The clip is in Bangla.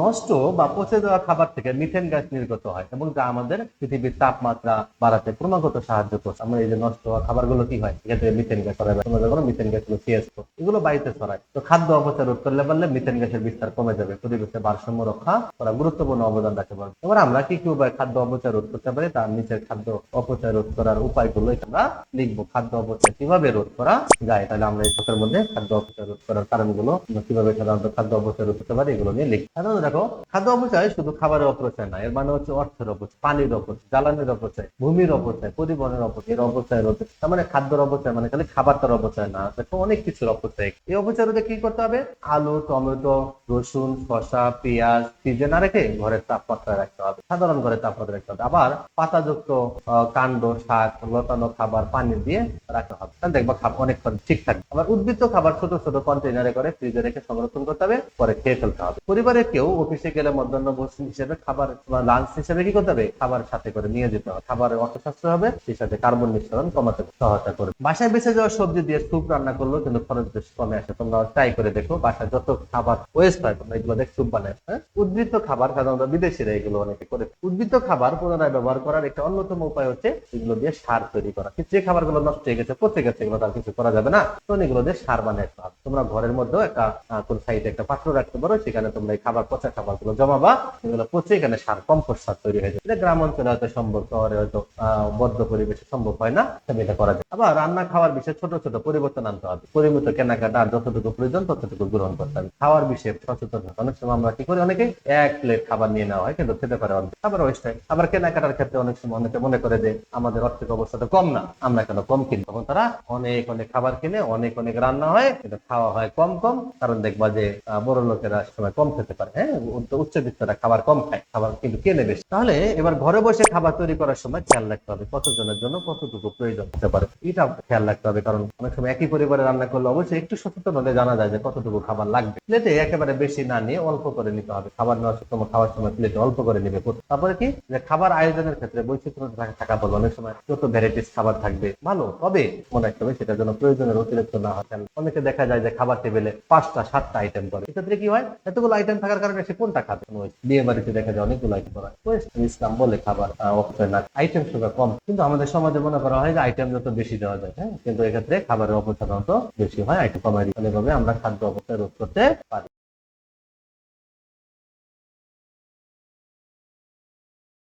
নষ্ট বা পচে যাওয়া খাবার থেকে মিথেন গ্যাস নির্গত হয় এবং যা আমাদের পৃথিবীর তাপমাত্রা বাড়াতে ক্রমাগত সাহায্য করছে। আমরা এই যে নষ্ট হওয়া খাবারগুলো কি হয়? থেকে মিথেন গ্যাস ছড়ায় তোমরা যখন মিথেন গ্যাসগুলো সিএস এগুলো বাড়িতে ছড়ায় তো খাদ্য অপচয় রোধ করলে পারলে মিথেন গ্যাসের বিস্তার কমে যাবে। পরিবেশের ভারসাম্য রক্ষা করা গুরুত্বপূর্ণ অবদান রাখতে পারবে এবার আমরা কি কি উপায় খাদ্য অপচয় রোধ করতে পারি? তার নিচের খাদ্য অপচয় রোধ করার উপায়গুলো আমরা লিখব। খাদ্য অপচয় কীভাবে রোধ করা যায়? তাহলে আমরা এই ছকের মধ্যে খাদ্য অপচয় রোধ করার কারণগুলো কীভাবে সাধারণত খাদ্য অপচয় রোধ করতে পারি এগুলো নিয়ে লিখি। সাধারণত দেখো, খাদ্য অপচয় শুধু খাবারের অপচয় না, এর মানে হচ্ছে অর্থের অপচয়, পানির অপচয়, জ্বালানির অপচয়, ভূমির অপচয়, পরিবহনের অপচয়, এর অপচয় রোধ তার মানে খাদ্যের অপচয় মানে খালি খাবারটার অপচয় না, দেখো অনেক কিছুর অপচয়। এই অপচয় রোধে কি করতে হবে? আলু, টমেটো, রসুন, শসা, পেঁয়াজ ফ্রিজে না রেখে ঘরের তাপমাত্রায় রাখতে হবে, সাধারণ ঘরের তাপমাত্রা রাখতে হবে। আবার পাতাযুক্ত কাণ্ড, শাক, লতানো খাবার, পানি দিয়ে রাখতে হবে। তাহলে দেখবা খাবার অনেকক্ষণ ঠিক থাকবে। আবার উদ্ভিদ খাবার ছোট ছোট কন্টেনারে করে ফ্রিজে রেখে সংরক্ষণ করতে হবে, পরে খেয়ে ফেলতে হবে। পরিবারের কেউ অফিসে গেলে মধ্যাহ্ন ভোজন হিসেবে খাবার বা লাঞ্চ হিসেবে কি করতে হবে? খাবার সাথে করে নিয়ে যেতে হবে। খাবারের অর্থশাস্ত্র হবে, সেই সাথে কার্বন নিঃসরণ কমাতে সহায়তা করবে। বাসায় বেঁচে যাওয়া সবজি দিয়ে স্যুপ রান্না করলেও কিন্তু খরচ বেশ কমে আসে। তোমরা ট্রাই করে দেখো, বাসায় যত খাবার ওয়েস্ট হয়, তোমরা এগুলো দেখ স্যুপ বানায়। হ্যাঁ? উদ্বৃত্ত খাবার সাধারণত বিদেশিরা এগুলো অনেকে করে। উদ্বৃত্ত খাবার পুনরায় ব্যবহার করার একটা অন্যতম উপায় হচ্ছে এগুলো দিয়ে সার তৈরি করা। যে খাবারগুলো নষ্ট হয়ে গেছে, পচে গেছে, এগুলো তার কিছু করা যাবে না। তখন এগুলো দিয়ে সার বানাইতে হবে তোমরা ঘরের মধ্যেও একটা কোন সাইডে একটা পাত্র রাখতে পারো, সেখানে তোমরা এই খাবার পচা খাবারগুলো জমাবা, এগুলো পচে এখানে সার, কম্পোস্ট সার তৈরি হয়ে এটা গ্রাম অঞ্চলে হয়তো সম্ভব, শহরে হয়তো বদ্ধ পরিবেশে সম্ভব হয় না এটা করা যায়। আবার রান্না খাওয়ার বিষয়ে ছোট ছোট পরিবর্তন আনতে হবে। পরিমিত কেনাকাটা যতটুকু প্রয়োজন, ততটুকু গ্রহণ করতে হবে। খাওয়ার বিষয়ে সচেতন অনেক সময় আমরা কি করি, অনেকে এক প্লেট খাবার নিয়ে নেওয়া হয়, কিন্তু খেতে পারে অনেক খাবার ওয়েস্ট হয়। আবার কেনাকাটার ক্ষেত্রে অনেক সময় অনেকে মনে করে যে, আমাদের আর্থিক অবস্থা তো কম না, আমরা কেন কম কিনি তখন তারা অনেক অনেক খাবার কিনে অনেক অনেক রান্না হয়, কিন্তু খাওয়া হয় কম কম। কারণ দেখবা যে বড় লোকেরা সময় কম খেতে পারে হ্যাঁ? খাবার কম খায়, খাবার কিন্তু কেনে বেশি। তাহলে এবার ঘরে বসে খাবার তৈরি করার সময় খেয়াল রাখতে হবে কতজনের জন্য কতটুকু প্রয়োজন হতে পারে। এটা খেয়াল রাখতে হবে, কারণ অনেক সময় একই পরিবারে রান্না করলে অবশ্যই একটু সচেতন হলে জানা যায় যে কতটুকু খাবার লাগবে। প্লেটে একেবারে বেশি না নিয়ে অল্প করে নিতে হবে। খাবার নেওয়ার সময় খাওয়ার সময় প্লেটে অল্প করে নিবে। তারপরে কি? যে খাবার আয়োজনের ক্ষেত্রে বৈচিত্র্য থাকা বলব। অনেক সময় যত ভ্যারাইটিস খাবার থাকবে, ভালো, তবে মনে রাখতে হবে সেটার জন্য প্রয়োজনের অতিরিক্ত না হয় অনেকে দেখা যায় যে খাবার টেবিলে পাঁচটা, সাতটা আইটেম করে। এক্ষেত্রে কি হয়? এতগুলো আইটেম থাকার কারণে সে কোনটা খাবে? বিয়ে বাড়িতে দেখা যায় অনেকগুলো আইটেম করা। হয়। ওয়েস্ট ইসলাম বলে খাবার অপচয় না। আইটেম সংখ্যা কম। কিন্তু আমাদের সমাজে মনে করা হয় যে আইটেম যত বেশি দেওয়া যায় হ্যাঁ? কিন্তু এক্ষেত্রে খাবারের অপচয় বেশি হয় আইটেম কমাই আমরা খাদ্য অপচয় রোধ করতে পারি।